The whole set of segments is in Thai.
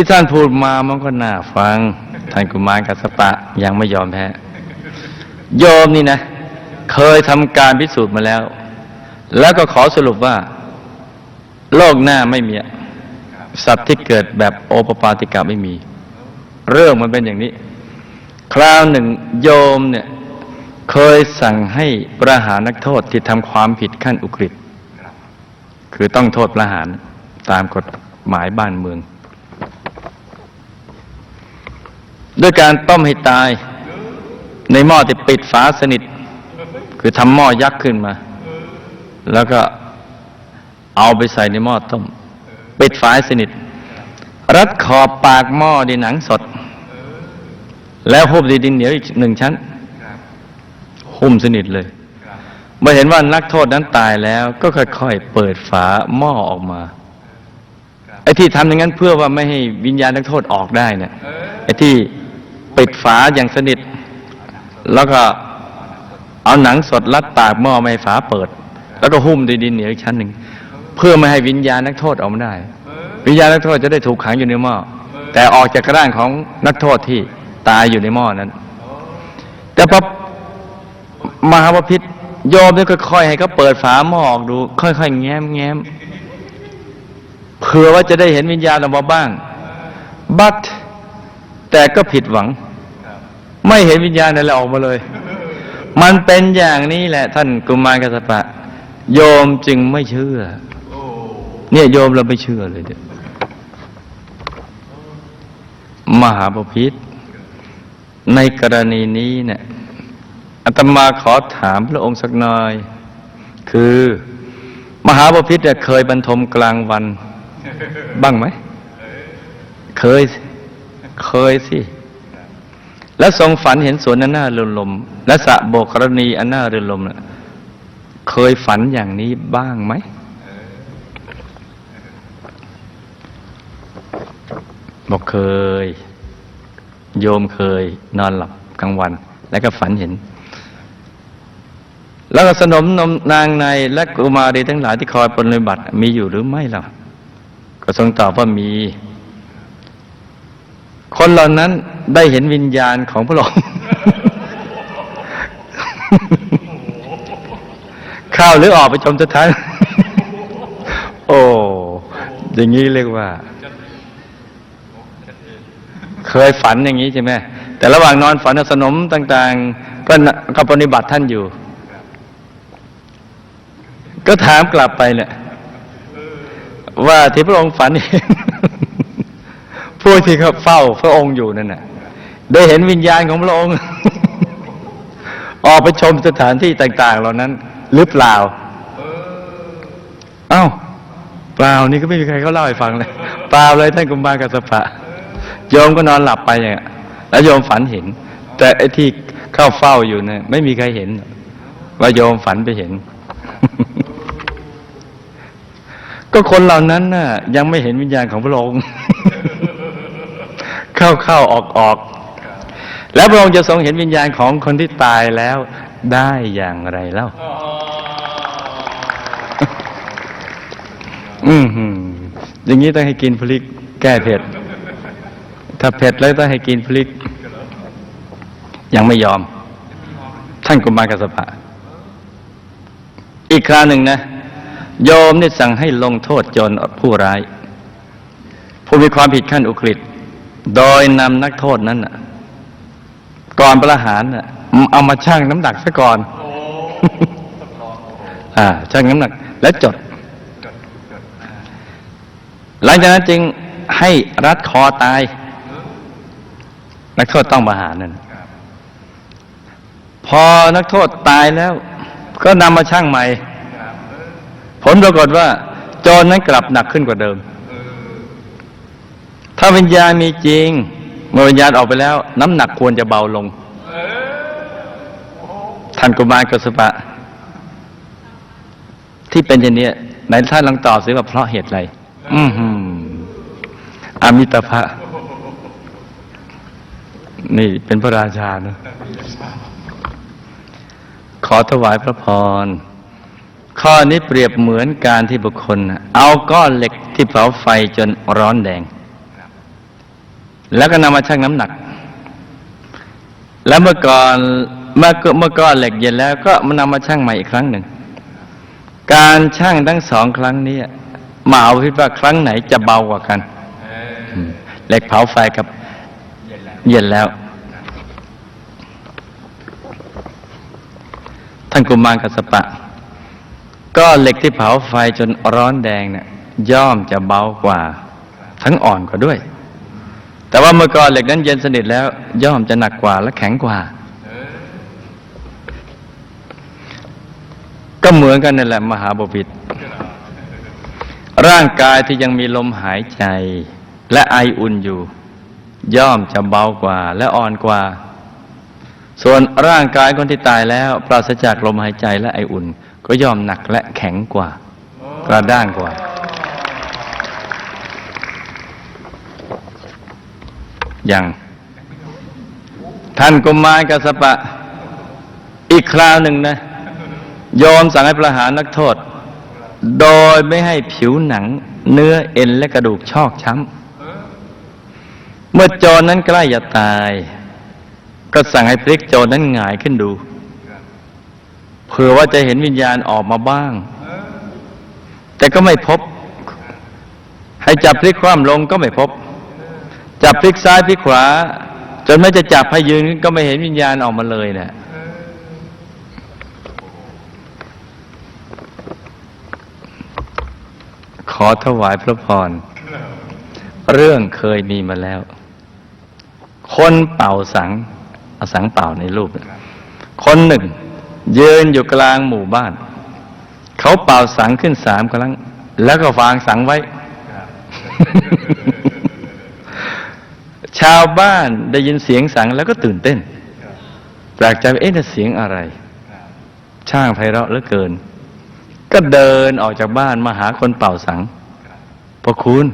ที่ท่านพูดมามันก็น่าฟัง ท่านกุมารกัสปะยังไม่ยอมแพ้โยมนี่นะ เคยทำการพิสูจน์มาแล้ว แล้วก็ขอสรุปว่า โลกหน้าไม่มี สัตว์ที่เกิดแบบโอปปาติกะไม่มี เรื่องมันเป็นอย่างนี้ คราวหนึ่งโยมเนี่ย เคยสั่งให้ประหารนักโทษที่ทำความผิดขั้นอุกฤษ คือต้องโทษประหารตามกฎหมายบ้านเมือง ด้วยการต้มให้ตาย ในหม้อที่ปิดฝาสนิท คือทำหม้อยักษ์ขึ้นมา แล้วก็เอาไปใส่ในหม้อต้ม ปิดฝาสนิท รัดขอบปากหม้อด้วยหนังสด แล้วหุ้มด้วยดินเหนียวอีกหนึ่งชั้นหุ้มสนิทเลยเมื่อเห็นว่านักโทษนั้นตายแล้ว ก็ค่อยๆเปิดฝาหม้อออกมาไอ้ที่ทำอย่างนั้นเพื่อว่าไม่ให้วิญญาณนักโทษออกได้เนี่ยไอ้ที่ ปิดฝาอย่างสนิท แล้วก็เอาหนังสดรัดปากหม้อไม่ให้ฝาเปิด แล้วก็หุ้มด้วยดินเหนียวอีกชั้นหนึ่งเพื่อไม่ให้วิญญาณนักโทษออกมาได้ วิญญาณนักโทษจะได้ถูกขังอยู่ในหม้อแต่ออกจากร่างของนักโทษที่ตายอยู่ในหม้อนั้น แต่พอมหาปพิธโยมเนี่ยค่อยๆให้เขาเปิดฝาหม้อออกดู ค่อยๆแง้มแง้มเผื่อว่าจะได้เห็นวิญญาณออกมาบ้าง บัดแต่ก็ผิดหวัง ไม่เห็นวิญญาณอะไรออกมาเลย มันเป็นอย่างนี้แหละ ท่านกุมารกัสสปะ โยมจึงไม่เชื่อ เนี่ยโยมเราไม่เชื่อเลยเด็มหาปพิธในกรณีนี้เนี่ยอาตมาขอถามพระองค์สักหน่อย คือมหาปพิธเนี่ยเคยบรรทมกลางวัน บ้างไหม เคย เคยสิ แล้วทรงฝันเห็นสวนอันน่าเรื่นลม และสะโบกกรณีอันน่าเรื่นลมน่ะเคยฝันอย่างนี้บ้างไหม บอกเคย โยมเคย นอนหลับกลางวัน แล้วก็ฝันเห็น แล้วก็สนมนมนางในและกุมารีทั้งหลายที่คอยปฏิบัติ มีอยู่หรือไม่ล่ะก็ทรงตอบว่ามี คนเหล่านั้นได้เห็นวิญญาณของพระองค์เข้าหรือออกไปชมสถานโอ้อย่างนี้เรียกว่า เคยฝันอย่างนี้ใช่ไหมแต่ระหว่างนอนฝันสนมต่าง ๆ ก็ก็ปฏิบัติท่านอยู่ ก็ถามกลับไปเนี่ยว่าที่พระองค์ฝันเห็น ผู้ที่เขาเฝ้าพระองค์อยู่นั่นน่ะได้เห็นวิญญาณของพระองค์ ออกไปชมสถานที่ต่าง ๆ เหล่านั้น หรือเปล่า เอ้า เปล่านี่ก็ไม่มีใครเขาเล่าให้ฟังเลยเปล่าเลยท่านกุมารกัสปะโยมก็นอนหลับไปอย่างแล้วโยมฝันเห็น แต่ไอ้ที่เข้าเฝ้าอยู่เนี่ยไม่มีใครเห็น ว่าโยมฝันไปเห็น ก็คนเหล่านั้นน่ะ ยังไม่เห็นวิญญาณของพระองค์ เข้าเข้าออกออกแล้วพระองค์จะทรงเห็นวิญญาณของคนที่ตายแล้วได้อย่างไรเล่าอืมหืมอย่างนี้ต้องให้กินพริกแก้เผ็ด ถ้าเผ็ดแล้วต้องให้กินพริก ยังไม่ยอม ท่านกุมารกัสสปะ อีกคราวหนึ่งนะโยมนี่สั่งให้ลงโทษโจรผู้ร้าย ผู้มีความผิดขั้นอุกฤษ โดยนำนักโทษนั้นน่ะก่อนประหารน่ะเอามาชั่งน้ำหนักซะก่อนอ่าชั่งน้ำหนัก แล้วจด หลังจากนั้นจึงให้รัดคอตาย นักโทษต้องประหารนั่นพอนักโทษตายแล้ว ก็นำมาชั่งใหม่ ผลปรากฏว่า โจรนั้นกลับหนักขึ้นกว่าเดิม ถ้าวิญญาณมีจริง เมื่อวิญญาณออกไปแล้ว น้ำหนักควรจะเบาลงท่านกุมารกสปะ ที่เป็นอย่างนี้ไหนท่านลองตอบสิว่าเพราะเหตุอะไรอือออมิตภะนี่เป็นพระราชานะขอถวายพระพร ข้อนี้เปรียบเหมือนการที่บุคคล เอาก้อนเหล็กที่เผาไฟจนร้อนแดง แล้วก็นำมาชั่งน้ำหนัก แล้วเมื่อก่อนเมื่อเมื่อก้อนเหล็กเย็นแล้วก็มานำมาชั่งใหม่อีกครั้งหนึ่ง การชั่งทั้งสองครั้งนี้มาเอาพิดว่าครั้งไหนจะเบากว่ากันเหล็กเผาไฟกับเย็นแล้ว ท่านกุมารกัสปะ ก็เหล็กที่เผาไฟจนร้อนแดงเนี่ยย่อมจะเบากว่า ทั้งอ่อนกว่าด้วย แต่ว่าเมื่อก่อนเหล็กนั้นเย็นสนิทแล้ว ย่อมจะหนักกว่าและแข็งกว่า ก็เหมือนกันนั่นแหละมหาบพิตรร่างกายที่ยังมีลมหายใจ และไออุ่นอยู่ ย่อมจะเบากว่าและอ่อนกว่า ส่วนร่างกายคนที่ตายแล้ว ปราศจากลมหายใจและไออุ่น ก็ย่อมหนักและแข็งกว่ากระด้างกว่า อ ย่างท่านกุมารกัสปะ อีกคราวหนึ่งนะโยมสั่งให้ประหารนักโทษ โดยไม่ให้ผิวหนัง เนื้อเอ็นและกระดูกชอกช้ำ เมื่อโจรนั้นใกล้จะตาย ก็สั่งให้พลิกโจรนั้นหงายขึ้นดูเผื่อว่าจะเห็นวิญญาณออกมาบ้าง แต่ก็ไม่พบ ให้จับพลิกคว่ำลงก็ไม่พบ จับพลิกซ้ายพลิกขวา จนแม้จะจับให้ยืนก็ไม่เห็นวิญญาณออกมาเลยเนะี่ยขอถวายพระพร เรื่องเคยมีมาแล้ว คนเป่าสังเอาสังเป่าในรูป คนหนึ่ง ยืนอยู่กลางหมู่บ้าน เขาเป่าสังขึ้นสามครั้ง แล้วก็วางสังไว้าวบ้านได้ยินเสียงสังแล้วก็ตื่นเต้นแปลกใจว่าเอ๊ะนั่เสียงอะไร ช่างไพเราะเหลือเกิน ก็เดินออกจากบ้านมาหาคนเป่าสังพอคุณ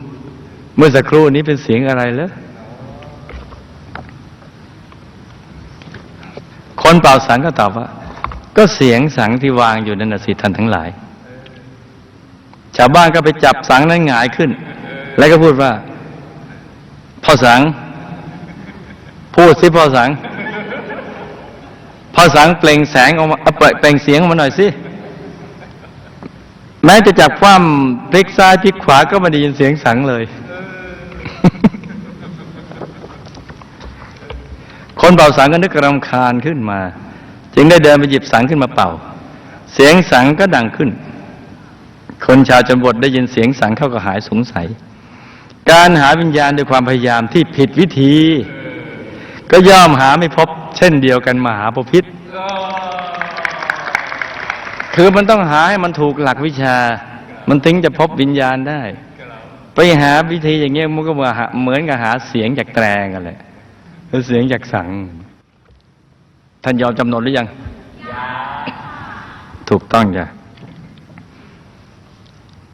เมื่อสักครู่นี้เป็นเสียงอะไรเหรอคนเป่าสังก็ตอบว่า ก็เสียงสังที่วางอยู่นั่นนะสิท่านทั้งหลาย ชาวบ้านก็ไปจับสังนั้นหงายขึ้น แล้วก็พูดว่าพ่อสัง พูดสิพ่อสังพ่อสังเปล่งแสงออกมาเอาเปล่งเปล่งเสียงออกมาหน่อยสิแม้จะจับคว่ำพลิกซ้ายพลิกขวาก็ไม่ได้ยินเสียงสังเลย คนเป่าสังก็นึกรำคาญขึ้นมา จึงได้เดินไปหยิบสังขึ้นมาเป่า เสียงสังก็ดังขึ้น คนชาวชนบทได้ยินเสียงสังเข้าก็หายสงสัย การหาวิญญาณด้วยความพยายามที่ผิดวิธี ก็ย่อมหาไม่พบ เช่นเดียวกันมหาปพิธคือมันต้องหาให้มันถูกหลักวิชา มันถึงจะพบวิญญาณได้ ไปหาวิธีอย่างเงี้ยมันก็เหมือนกับหาเสียงจากแตรกันแหละหรือเสียงจากสัง ท่านยอมจำนนหรือยัง ถูกต้องจ้ะ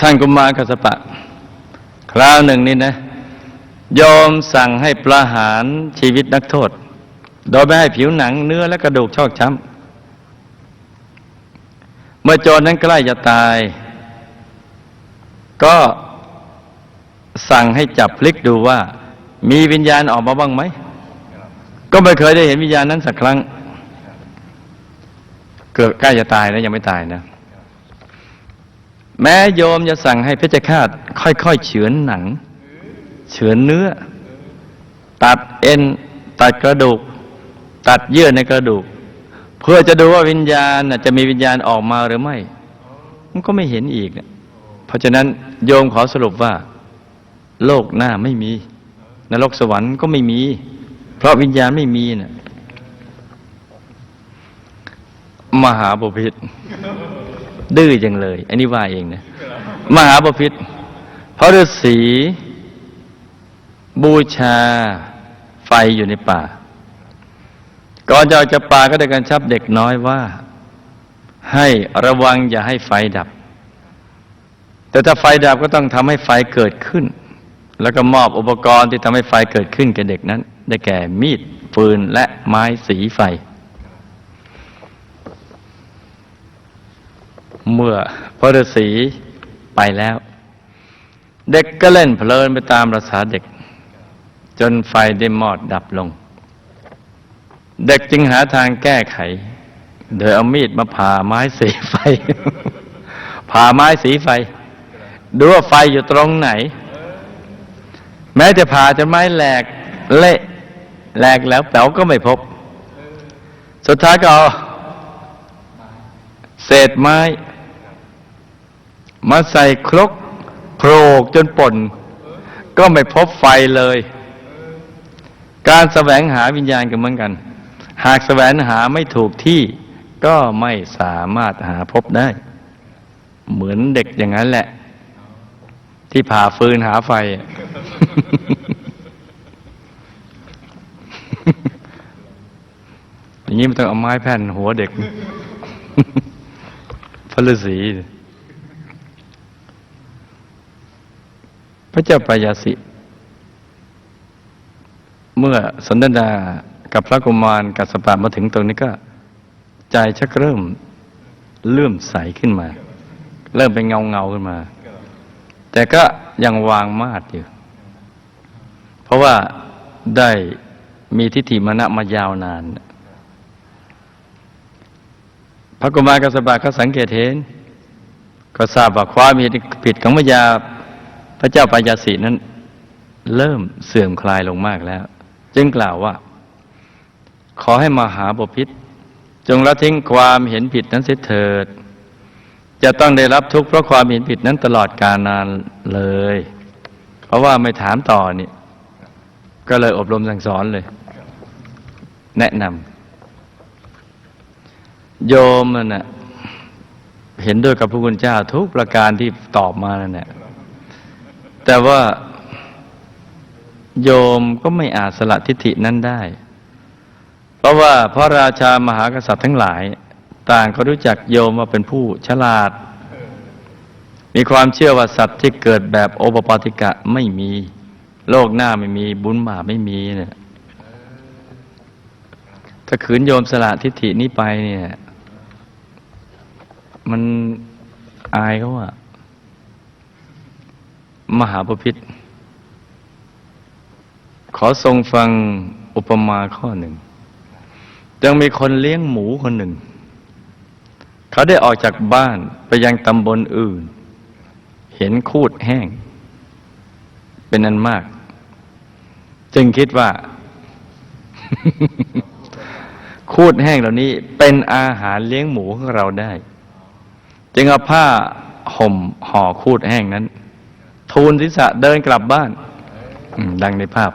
ท่านกุมารกัสปะ คราวหนึ่งนี่นะ ยอมสั่งให้ประหารชีวิตนักโทษ โดยไม่ให้ผิวหนังเนื้อและกระดูกชอกช้ำ เมื่อโจรนั้นใกล้จะตาย ก็สั่งให้จับพลิกดูว่า มีวิญญาณออกมาบ้างไหม ก็ไม่เคยได้เห็นวิญญาณนั้นสักครั้ง เกิดใกล้จะตายนะยังไม่ตายนะ แม้โยมจะสั่งให้เพชฌฆาตค่อยๆเฉือนหนัง เฉือนเนื้อ ตัดเอ็น ตัดกระดูก ตัดเยื่อในกระดูก เพื่อจะดูว่าวิญญาณจะมีวิญญาณออกมาหรือไม่ มันก็ไม่เห็นอีก เพราะฉะนั้นโยมขอสรุปว่า โลกหน้าไม่มี นรกสวรรค์ก็ไม่มี เพราะวิญญาณไม่มีน่ะมหาบพิษดื้อจังเลย อันนี้ว่าเองนะ มหาบพิษพระฤาษี ชาไฟอยู่ในป่า ก่อนจะออกจากป่าก็ได้การชับเด็กน้อยว่า ให้ระวังอย่าให้ไฟดับ แต่ถ้าไฟดับก็ต้องทำให้ไฟเกิดขึ้น แล้วก็มอบอุปกรณ์ที่ทำให้ไฟเกิดขึ้นแก่เด็กนั้น ได้แก่มีดฟืนและไม้สีไฟ เมื่อพระฤาษีไปแล้ว เด็กก็เล่นเพลินไปตามประษาเด็ก จนไฟได้มอดดับลง เด็กจึงหาทางแก้ไข โดยเอามีดมาผ่าไม้สีไฟ ผ่าไม้สีไฟ ดูว่าไฟอยู่ตรงไหน แม้จะผ่าจนไม้แหลกเละแหลกแล้วแป๋วก็ไม่พบ สุดท้ายก็เอาเศษไม้ มาใส่ครกโผลกจนป่น ก็ไม่พบไฟเลย การแสวงหาวิญญาณกันเหมือนกัน หากแสวงหาไม่ถูกที่ก็ไม่สามารถหาพบได้ เหมือนเด็กอย่างนั้นแหละ ที่ผ่าฟืนหาไฟ อย่างนี้มันต้องเอาไม้แผ่นหัวเด็กพระฤาษีพระเจ้าปยาสิ เมื่อสนทนากับพระกุมารกัสปะมาถึงตรงนี้ก็ ใจชักเริ่มเลื่อมใสขึ้นมา เริ่มเป็นเงาเงาขึ้นมา แต่ก็ยังวางมาดอยู่ เพราะว่าได้มีทิฏฐิมณะมายาวนาน พระกุมารกัสปะก็สังเกตเห็น ก็ทราบว่าความผิดผิดของมายาพระเจ้าปายาสีนั้น เริ่มเสื่อมคลายลงมากแล้ว จึงกล่าวว่า ขอให้มหาบพิษจงละทิ้งความเห็นผิดนั้นเสียเถิด จะต้องได้รับทุกข์เพราะความเห็นผิดนั้นตลอดกาลนานเลย เพราะว่าไม่ถามต่อนี่ก็เลยอบรมสั่งสอนเลย แนะนำโยมน่ะเห็นด้วยกับพระคุณเจ้าทุกประการที่ตอบมานั่นแหละแต่ว่า โยมก็ไม่อาจสละทิฏฐินั้นได้ เพราะว่าพระราชามหากษัตริย์ทั้งหลาย ต่างก็รู้จักโยมว่าเป็นผู้ฉลาด มีความเชื่อว่าสัตว์ที่เกิดแบบโอปปาติกะไม่มี โลกหน้าไม่มีบุญบาปไม่มีเนี่ยถ้าขืนโยมสละทิฏฐินี้ไปเนี่ย มันอายเขาอะมหาปพิธ ขอทรงฟังอุปมาข้อหนึ่ง ยังมีคนเลี้ยงหมูคนหนึ่ง เขาได้ออกจากบ้านไปยังตำบลอื่น เห็นคูดแห้ง เป็นอันมาก จึงคิดว่า คูดแห้งเหล่านี้เป็นอาหารเลี้ยงหมูของเราได้ จึงเอาผ้าห่มห่อคูดแห้งนั้น ทูลศีรษะเดินกลับบ้าน ดังในภาพ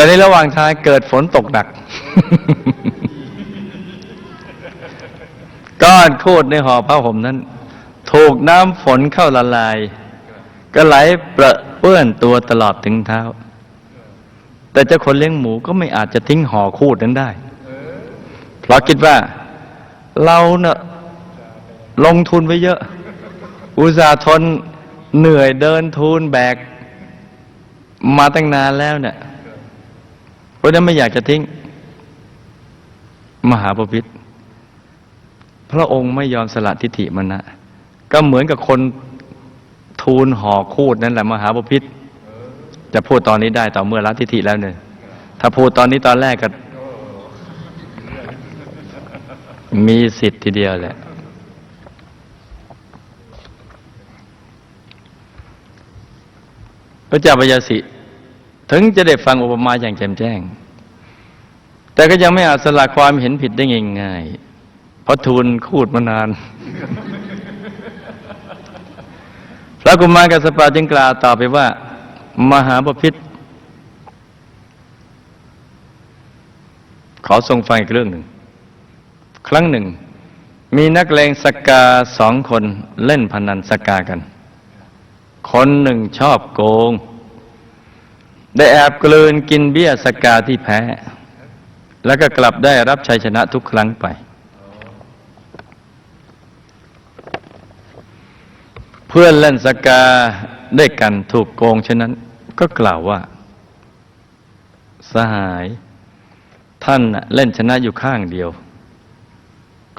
แต่ในระหว่างทางเกิดฝนตกหนัก ก้อนคูดในห่อผ้าห่มนั้น ถูกน้ำฝนเข้าละลาย ก็ไหลเปรอะเปื้อนตัวตลอดถึงเท้า แต่เจ้าคนเลี้ยงหมูก็ไม่อาจจะทิ้งห่อคูดนั้นได้ เพราะคิดว่า เราเนะ่ะลงทุนไว้เยอะ อุตส่าห์ทนเหนื่อยเดินทูนแบก มาตั้งนานแล้วเนี่ย เพราะนั้นไม่อยากจะทิ้ง มหาปพิธพระองค์ไม่ยอมสละทิฏฐิมันนะก็เหมือนกับคนทูลห่อคูดนั่นแหละมหาปพิธจะพูดตอนนี้ได้ต่อเมื่อละทิฏฐิแล้วเนี่ยถ้าพูดตอนนี้ตอนแรกก็ มีสิทธิ์ทีเดียวแหละพระเจ้าปยาสิ ถึงจะได้ฟังอุปมาอย่างแจ่มแจ้ง แต่ก็ยังไม่อาจสละความเห็นผิดได้ง่ายๆเพราะทูลคูดมานาน พระกุมารกัสปะจึงกล่าวต่อไปว่า มหาบพิษขอทรงฟังอีกเรื่องหนึ่ง ครั้งหนึ่ง มีนักเลงสกกาสองคนเล่นพนันสกกากัน คนหนึ่งชอบโกง ได้แอบกลืนกินเบี้ยสกาที่แพ้ แล้วก็กลับได้รับชัยชนะทุกครั้งไป เพื่อนเล่นสกาได้กันถูกโกงฉะนั้นก็กล่าวว่า สหาย ท่านเล่นชนะอยู่ข้างเดียว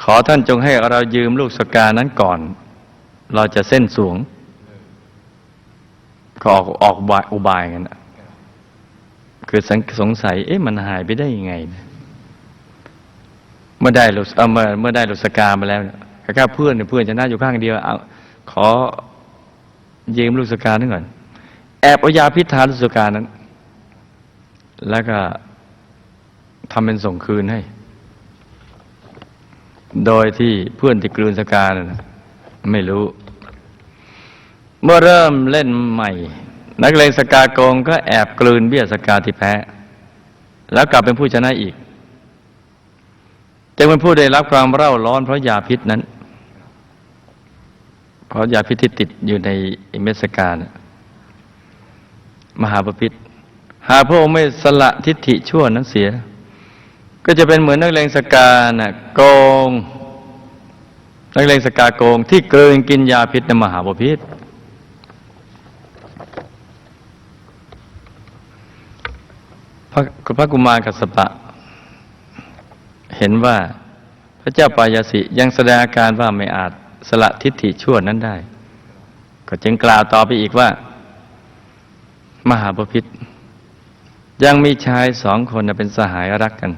ขอท่านจงให้เรายืมลูกสกานั้นก่อน เราจะเส้นสวงก็ออกออกอบายอุบายกันนะ คือสงสงสัย เอ๊ะมันหายไปได้ยังไงนะเมื่อได้ลุสเออเมื่อเมื่อได้ลุสกามาแล้วเนี่ยข้าเพื่อนเพื่อนจะน่าอยู่ข้างเดียวเอาขอยืมลุสกาหนึ่งก่อน แอบเอายาพิษทาลุสกานั้น แล้วก็ทำเป็นส่งคืนให้ โดยที่เพื่อนที่กลืนสกานะไม่รู้ เมื่อเริ่มเล่นใหม่ นักเลงสกาโกงก็แอบกลืนเบี้ยสกาที่แพ้ แล้วกลับเป็นผู้ชนะอีกจึงเป็นผู้ได้รับความเร่าร้อนเพราะยาพิษนั้น เพราะยาพิษที่ติดอยู่ในเมสกานะมหาปพิษหากพระองค์ไม่สละทิฏฐิชั่วนั้นเสีย ก็จะเป็นเหมือนนักเลงสกาน่ะโกง นักเลงสกาโกงที่เกลืนกินยาพิษในมหาปพิษ พระพระกุมารกัสสปะ เห็นว่าพระเจ้าปายาสิยังแสดงอาการว่าไม่อาจสละทิฏฐิชั่วนั้นได้ ก็จึงกล่าวต่อไปอีกว่า มหาปพิธยังมีชายสองคนเป็นสหายรักกัน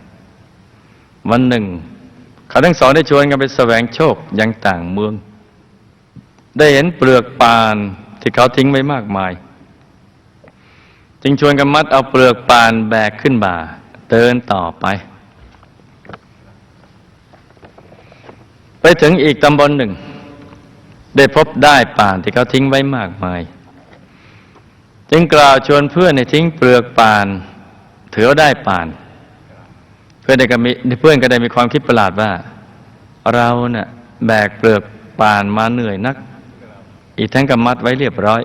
วันหนึ่ง เขาทั้งสองได้ชวนกันไปแสวงโชคยังต่างเมือง ได้เห็นเปลือกปานที่เขาทิ้งไว้มากมาย จึงชวนกันมัดเอาเปลือกปานแบกขึ้นบ่า เดินต่อไป ไปถึงอีกตำบลหนึ่ง ได้พบได้ป่านที่เขาทิ้งไว้มากมาย จึงกล่าวชวนเพื่อนในทิ้งเปลือกปานถือได้ป่าน เพื่อนก็มีเพื่อนก็ได้มีความคิดประหลาดว่า เราเนะ่ะแบกเปลือกปานมาเหนื่อยนัก อีกทั้งก็มัดไว้เรียบร้อย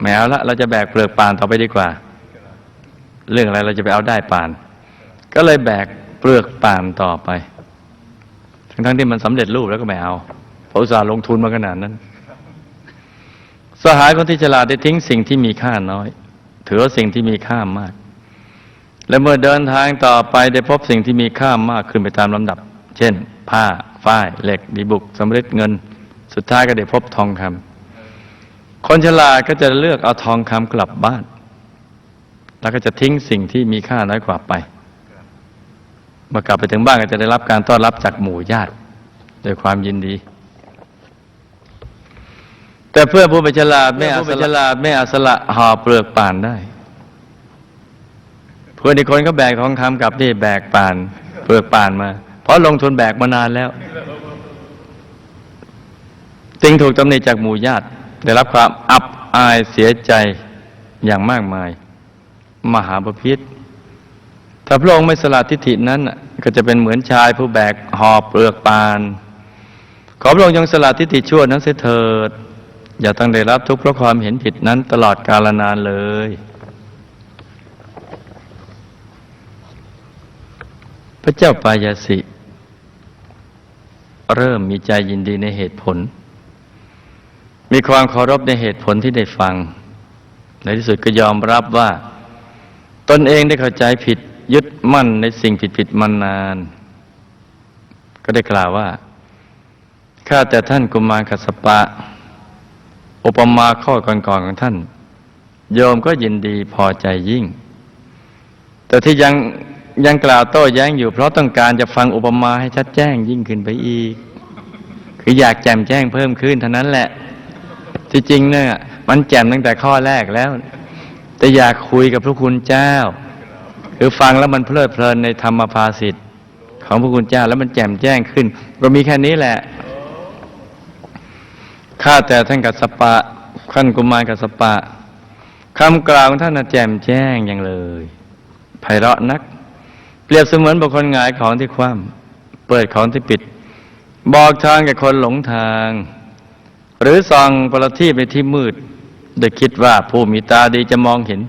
ไม่เอาละเราจะแบกเปลือกปานต่อไปดีกว่า เรื่องอะไรเราจะไปเอาได้ปาน ก็เลยแบกเปลือกปานต่อไป ทั้งทั้งที่มันสำเร็จรูปแล้วก็ไม่เอาเพราะอุตส่าห์ลงทุนมาขนาดนั้น สหายคนที่ฉลาดได้ทิ้งสิ่งที่มีค่าน้อย ถือสิ่งที่มีค่ามาก และเมื่อเดินทางต่อไปได้พบสิ่งที่มีค่ามากขึ้นไปตามลำดับ เช่น ผ้าฝ้ายเหล็กดีบุกสำริดเงิน สุดท้ายก็ได้พบทองคำ คนฉลาดก็จะเลือกเอาทองคำกลับบ้าน แล้วก็จะทิ้งสิ่งที่มีค่าน้อยกว่าไป เมื่อกลับไปถึงบ้านก็จะได้รับการต้อนรับจากหมู่ญาติด้วยความยินดี แต่เพื่อนผู้เป็นฉลาดไม่อาจฉลาดไม่อาจสละห่อเปลือกป่านได้ เพื่อนอีกคนก็แบกทองคำกลับที่แบกป่าน เปลือกป่านมา เพราะลงทุนแบกมานานแล้วจึงถูกตำหนิจากหมู่ญาติ ได้รับความอับอายเสียใจอย่างมากมาย มหาปพิธถ้าพระองค์ไม่สละทิฏฐินั้น ก็จะเป็นเหมือนชายผู้แบกหอบเปลือกปาน ขอพระองค์ยังสละทิฏฐิชั่วนั้นเสียเถิด อย่าต้องได้รับทุกข์เพราะความเห็นผิดนั้นตลอดกาลนานเลยพระเจ้าปายาสิ เริ่มมีใจยินดีในเหตุผล มีความเคารพในเหตุผลที่ได้ฟัง ในที่สุดก็ยอมรับว่า ตนเองได้เข้าใจผิดยึดมั่นในสิ่งผิดผิดๆมานาน ก็ได้กล่าวว่าข้าแต่ท่านกุมารกัสสปะ อุปมาข้อก่อนๆของท่าน โยมก็ยินดีพอใจยิ่ง แต่ที่ยังยังกล่าวโต้แย้งอยู่ เพราะต้องการจะฟังอุปมาให้ชัดแจ้งยิ่งขึ้นไปอีก คืออยากแจ่มแจ้งเพิ่มขึ้นเท่านั้นแหละ ที่จริงเนี่ยมันแจ่มตั้งแต่ข้อแรกแล้ว แต่อยากคุยกับพระคุณเจ้า คือฟังแล้วมันเพลิดเพลินในธรรมภาสิทธิ์ของพระคุณเจ้าแล้วมันแจ่มแจ้งขึ้น ก็มีแค่นี้แหละข้าแต่ท่านกัสปะท่านกุมารกัสสปะคำกล่าวของท่านน่ะแจ่มแจ้งอย่างเลยไพเราะนัก เปรียบเสมือนบุคคลหงายของที่คว่ำเปิดของที่ปิด บอกทางแก่คนหลงทาง หรือส่องประทีปในที่มืด โดยคิดว่าผู้มีตาดีจะมองเห็น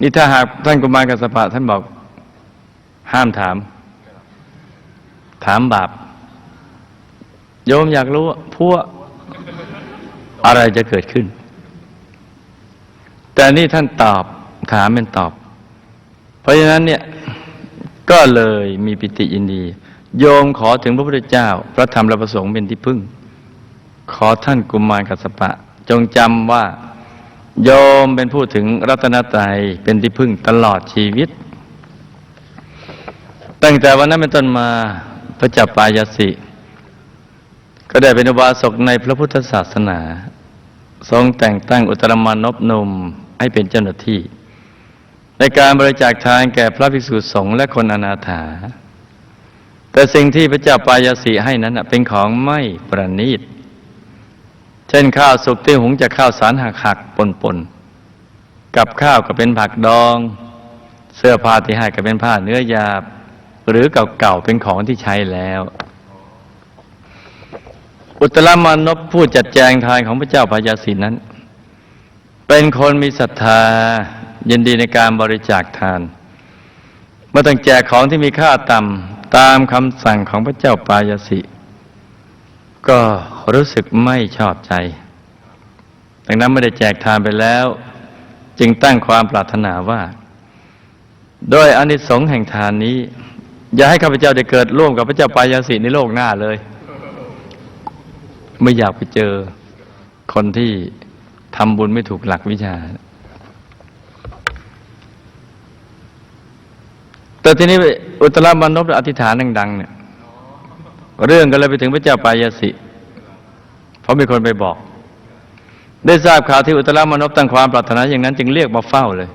นี่ถ้าหากท่านกุมารกัสปะท่านบอก ห้ามถาม ถามบาป โยมอยากรู้พวกอะไรจะเกิดขึ้น แต่นี่ท่านตอบถามเป็นตอบ เพราะฉะนั้นเนี่ยก็เลยมีปิติยินดี โยมขอถึงพระพุทธเจ้า พระธรรมและพระสงฆ์เป็นที่พึ่ง ขอท่านกุมารกัสปะ จงจำว่า โยมเป็นผู้ถึงรัตนตรัยเป็นที่พึ่งตลอดชีวิต ตั้งแต่วันนั้นเป็นต้นมาพระจับปายสิ ก็ได้เป็นอุบาสกในพระพุทธศาสนา ทรงแต่งตั้งอุตรมานพนมให้เป็นเจ้าหน้าที่ ในการบริจาคทานแก่พระภิกษุสงฆ์และคนอนาถาแต่สิ่งที่พระเจ้าปายาสีให้นั้นเป็นของไม่ประณีต เช่นข้าวสุกที่หุงจากข้าวสารหักหักปนปนๆกับข้าวก็เป็นผักดอง เสื้อผ้าที่ให้ก็เป็นผ้าเนื้อหยาบ หรือเก่าๆเป็นของที่ใช้แล้ว อุตรมานพผู้จัดแจงทานของพระเจ้าพายาสีนั้น เป็นคนมีศรัทธายินดีในการบริจาคทานเมื่อต้องแจกของที่มีค่าต่ำตามคำสั่งของพระเจ้าปายาสิ ก็รู้สึกไม่ชอบใจ ดังนั้นไม่ได้แจกทานไปแล้ว จึงตั้งความปรารถนาว่า โดยอนิสงส์แห่งทานนี้ อย่าให้ข้าพเจ้าได้เกิดร่วมกับพระเจ้าปายาสิในโลกหน้าเลย ไม่อยากไปเจอคนที่ทำบุญไม่ถูกหลักวิชา แต่ทีนี้อุตรามานพอธิษฐานดัง ๆ เนี่ย เรื่องก็เลยไปถึงพระเจ้าปายาสิ เพราะมีคนไปบอก ได้ทราบข่าวที่อุตรามานพตั้งความปรารถนาอย่างนั้น จึงเรียกมาเฝ้าเลย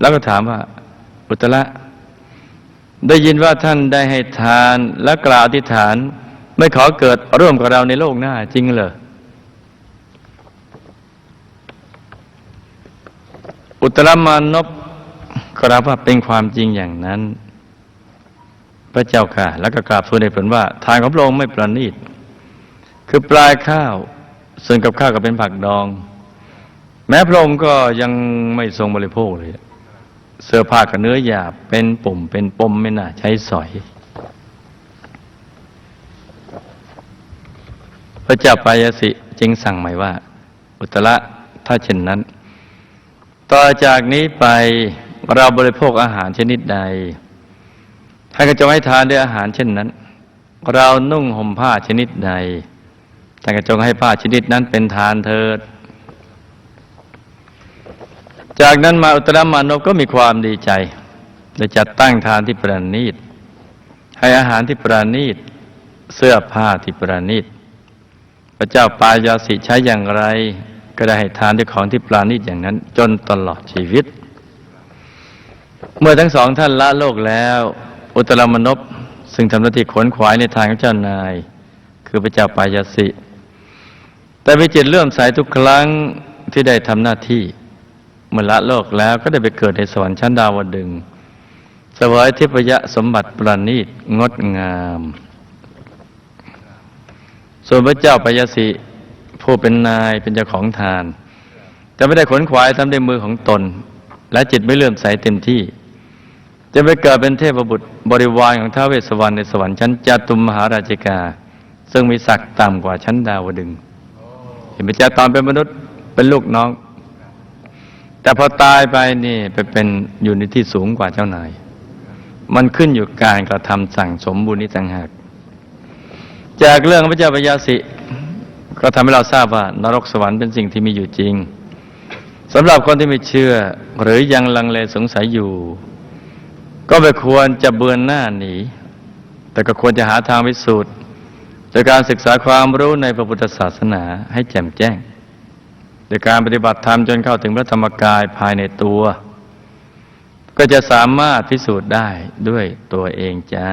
แล้วก็ถามว่า อุตระได้ยินว่าท่านได้ให้ทานและกล่าวอธิษฐาน ไม่ขอเกิดร่วมกับเราในโลกหน้าจริงเหรออุตรมานพก็รับว่าเป็นความจริงอย่างนั้น พระเจ้าค่ะ แล้วก็กราบทูลในผลว่า ทานของพระองค์ไม่ประณีต คือปลายข้าว ส่วนกับข้าวก็เป็นผักดอง แม้พระองค์ก็ยังไม่ทรงบริโภคเลย เสื้อผ้ากับเนื้อหยาบเป็นปุ่ม เป็นปมไม่น่าใช้สอย พระเจ้าปายสิจึงสั่งใหม่ว่า อุตระถ้าเช่นนั้น ต่อจากนี้ไปเราบริโภคอาหารชนิดใด ท่านก็จงให้ทานด้วยอาหารเช่นนั้น เรานุ่งห่มผ้าชนิดใดท่านก็จงให้ผ้าชนิดนั้นเป็นทานเถิด จากนั้นมาอุตรมานพก็มีความดีใจได้จัดตั้งทานที่ประณีต ให้อาหารที่ประณีต เสื้อผ้าที่ประณีต พระเจ้าปายาสิใช้อย่างไร ก็ได้ให้ทานด้วยของที่ปราณีตอย่างนั้น จนตลอดชีวิต เมื่อทั้งสองท่านละโลกแล้ว อุตรมนพซึ่งทำหน้าที่ขวนขวายในทางของเจ้านาย คือพระเจ้าปายาสิ แต่วิจิตเลื่อมใสทุกครั้งที่ได้ทำหน้าที่เมื่อละโลกแล้วก็ได้ไปเกิดในสวรรค์ชั้นดาวดึงส์สวยทิพยสมบัติประณีตงดงาม ส่วนพระเจ้าปยสิผู้เป็นนายเป็นเจ้าของทาน แต่ไม่ได้ขนขวายทำด้วยมือของตน และจิตไม่เลื่อมใสเต็มที่ จะไปเกิดเป็นเทพบุตรบริวารของท้าวเวสสวรรค์ในสวรรค์ชั้นจตุมมหาราชิกา ซึ่งมีศักดิ์ต่ำกว่าชั้นดาวดึงเห็นพระเจ้าตอนเป็นมนุษย์เป็นลูกน้อง แต่พอตายไปนี่ไปเป็นอยู่ในที่สูงกว่าเจ้านาย มันขึ้นอยู่การกระทำสั่งสมบุญนี้ต่างหากจากเรื่องพระเจ้าปยาสิก็ทำให้เราทราบว่านรกสวรรค์เป็นสิ่งที่มีอยู่จริงสำหรับคนที่ไม่เชื่อ หรือยังลังเลสงสัยอยู่ ก็ไม่ควรจะเบือนหน้าหนี แต่ก็ควรจะหาทางพิสูจน์จากการศึกษาความรู้ในพระพุทธศาสนาให้แจ่มแจ้ง โดยการปฏิบัติธรรมจนเข้าถึงพระธรรมกายภายในตัว ก็จะสามารถพิสูจน์ได้ด้วยตัวเองจ้า